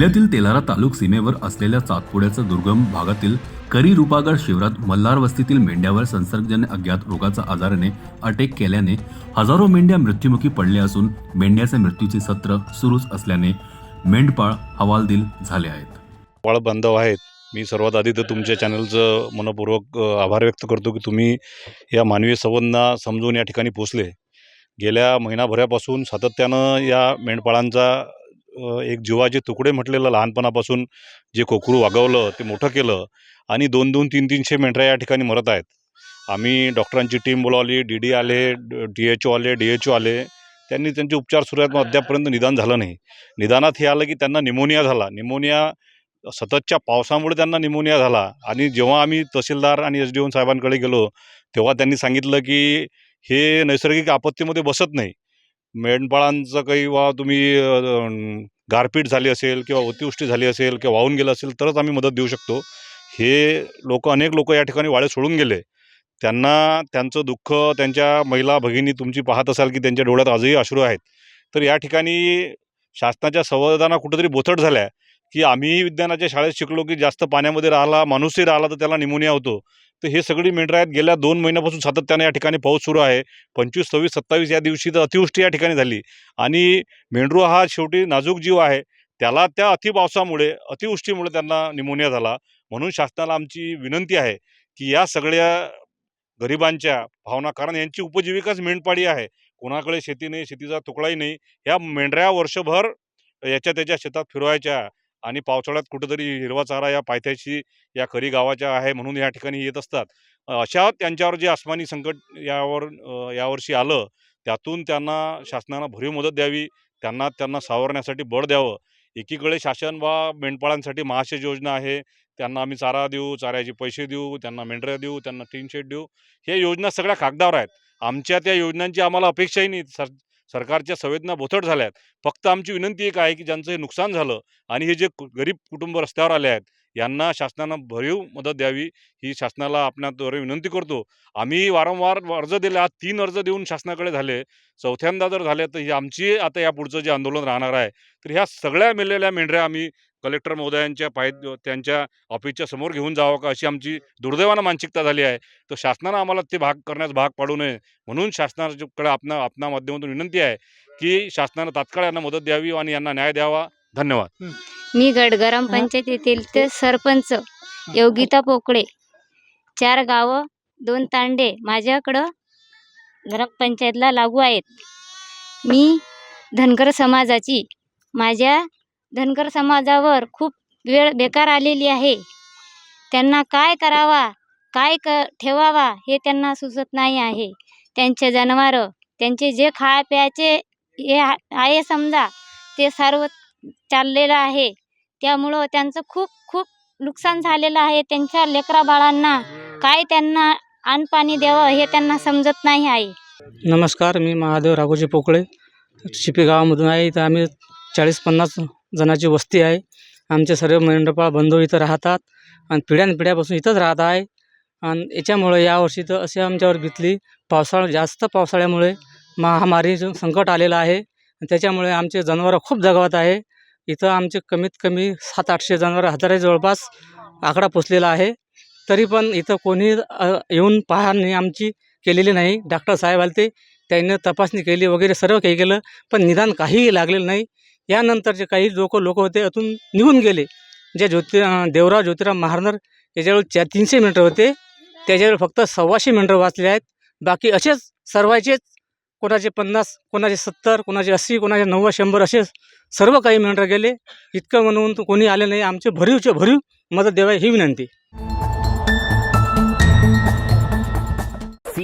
जिल्ह्यातील तेलारा तालुक सीमेवर असलेल्या चातपुड्याचा दुर्गम भागातील करी रुपागड शिवरात मल्हार वस्तीतील मेंढ्यावर संसर्गजन्य अज्ञात रोगाचा आजाराने अटॅक केल्याने हजारो मेंढ्या मृत्युमुखी पडल्या असून मेंढ्याचे मृत्यूचे सत्र सुरूच असल्याने मेंढपाळ हवालदिल झाले आहेत. पाळ बांधव आहेत. मी सर्वात आधी तर तुमच्या चॅनलचं मनपूर्वक आभार व्यक्त करतो की तुम्ही या मानवी संबंधा समजून या ठिकाणी पोचले. गेल्या महिनाभरापासून सातत्यानं या मेंढपाळांचा एक जीवाचे तुकडे म्हटलेलं लहानपणापासून जे कोकरू वागवलं ते मोठं केलं आणि दोन दोन तीन तीनशे मेंढऱ्या या ठिकाणी मरत आहेत. आम्ही डॉक्टरांची टीम बोलावली डी डी आले डी एच ओ आले डी एच ओ आले. त्यांनी त्यांचे उपचार सुरू आहेत मग अद्यापपर्यंत निदान झालं नाही. निदानात हे आलं की त्यांना निमोनिया झाला. निमोनिया सततच्या पावसामुळे त्यांना निमोनिया झाला आणि जेव्हा आम्ही तहसीलदार आणि एस डी ओन साहेबांकडे गेलो तेव्हा त्यांनी सांगितलं की हे नैसर्गिक आपत्तीमध्ये बसत नाही. मेंढपाळांचं काही वा तुम्ही गारपीट झाली असेल किंवा अतिवृष्टी झाली असेल किंवा वाहून गेलं असेल तरच आम्ही मदत देऊ शकतो. हे लोक अनेक लोक या ठिकाणी वाळे सोडून गेले. त्यांना त्यांचं दुःख त्यांच्या महिला भगिनी तुमची पाहत असाल की त्यांच्या डोळ्यात आजही अश्रू आहेत. तर या ठिकाणी शासनाच्या संवर्धना कुठंतरी बोथट झाल्या. की आम्हीही विज्ञानाच्या शाळेत शिकलो की जास्त पाण्यामध्ये राहिला माणूसही राहिला तर त्याला निमोनिया होतो. तर हे सगळी मेंढरं आहेत. गेल्या दोन महिन्यापासून सातत्याने या ठिकाणी पाऊस सुरू आहे. पंचवीस सव्वीस सत्तावीस या दिवशी तर अतिवृष्टी या ठिकाणी झाली. आणि मेंढरू हा शेवटी नाजूक जीव आहे. त्याला त्या अतिपावसामुळे अतिवृष्टीमुळे त्यांना निमोनिया झाला. म्हणून शासनाला आमची विनंती आहे की या सगळ्या गरिबांच्या भावना कारण यांची उपजीविकाच मेंढपाळी आहे. कोणाकडे शेती नाही शेतीचा तुकडाही नाही. या मेंढऱ्या वर्षभर याच्या त्याच्या शेतात फिरवायच्या. आणि पावसाळ्यात कुठेतरी हिरवा चारा या पायथ्याशी या खरी गावाच्या आहे म्हणून या ठिकाणी येत असतात. अशा त्यांच्यावर जे आसमानी संकट यावर यावर्षी आलं त्यातून त्यांना शासनानं भरीव मदत द्यावी त्यांना त्यांना सावरण्यासाठी बळ द्यावं. एकीकडे शासन वा मेंढपाळांसाठी महाशेष योजना आहे त्यांना आम्ही चारा देऊ चाऱ्याचे पैसे देऊ त्यांना मेंढऱ्या देऊ त्यांना टीन शेड देऊ. हे योजना सगळ्या कागदावर आहेत. आमच्या त्या योजनांची आम्हाला अपेक्षाही नाही. सर सरकारच्या संवेदना बोथट झाल्या आहेत. फक्त आमची विनंती एक आहे की ज्यांचं हे नुकसान झालं आणि हे जे कु- गरीब कुटुंब रस्त्यावर आले आहेत यांना शासनानं भरीव मदत द्यावी. ही शासनाला आपल्याद्वारे विनंती करतो. आम्ही वारंवार अर्ज दिले आज तीन अर्ज देऊन शासनाकडे झाले. चौथ्यांदा जर झाले तर ही आमची आता या पुढचं जे आंदोलन राहणार आहे तर ह्या सगळ्या मेलेल्या मेंढऱ्या आम्ही कलेक्टर महोदयांच्या पाय त्यांच्या ऑफिसच्या समोर घेऊन जावं का अशी आमची दुर्दैवानं मानसिकता झाली आहे. तर शासनानं आम्हाला ते भाग करण्यास भाग पाडू नये. म्हणून शासनाकडे आपणा आपणा माध्यमातून विनंती आहे की शासनानं तात्काळ यांना मदत द्यावी आणि यांना न्याय द्यावा. धन्यवाद. मी गडगरम पंचायतीतील ते सरपंच योगिता पोकळे. चार गावं दोन तांडे माझ्याकडं ग्रामपंचायतला लागू आहेत. मी धनगर समाजाची माझ्या धनगर समाजावर खूप वेळ बेकार आलेली आहे. त्यांना काय करावा काय क ठेवावा हे त्यांना सुचत नाही आहे. त्यांचे जनावरं त्यांचे जे खाय प्यायचे हे आहे समजा ते सर्व चाललेलं आहे. त्यामुळं त्यांचं खूप खूप नुकसान झालेलं आहे. त्यांच्या लेकरा बाळांना काय त्यांना अन्नपाणी द्यावं हे त्यांना समजत नाही आहे. नमस्कार मी महादेव राघोजी पोकळे. शिपी गावामधून आहे. इथं आम्ही चाळीस पन्नास जणाची वस्ती आहे. आमचे सर्व मंडपाळ बंधू इथं राहतात आणि पिढ्यानपिढ्यापासून इथंच राहत आहे. आणि याच्यामुळे यावर्षी तर असे आमच्यावर घेतली पावसाळा जास्त पावसाळ्यामुळे महामारीचं संकट आलेलं आहे. त्याच्यामुळे आमचे जनावरं खूप जगवत आहे. इथं आमचे कमीत कमी सात आठशे जनावरं हजारे जवळपास आकडा पोचलेला आहे. तरी पण इथं कोणी येऊन पाहणी आमची केलेली नाही. डॉक्टर साहेब आले ते त्यांनी तपासणी केली वगैरे सर्व काही केलं पण निदान काहीही लागलेलं नाही. यानंतरचे काही लोक लोक होते अतून निघून गेले. जे ज्योति देवराव ज्योतिराव महारनर याच्यावर चा तीनशे मीटर होते. त्याच्यावर फक्त सव्वाशे मीटर वाचले आहेत. बाकी असेच सर्वांचेच कोणाचे पन्नास कोणाचे सत्तर कोणाचे अस्सी कोणाचे नव्वद शंभर असे सर्व काही मीटर गेले. इतकं म्हणून कोणी आले नाही. आमचे भरीवचे भरीव मदत देवा ही विनंती.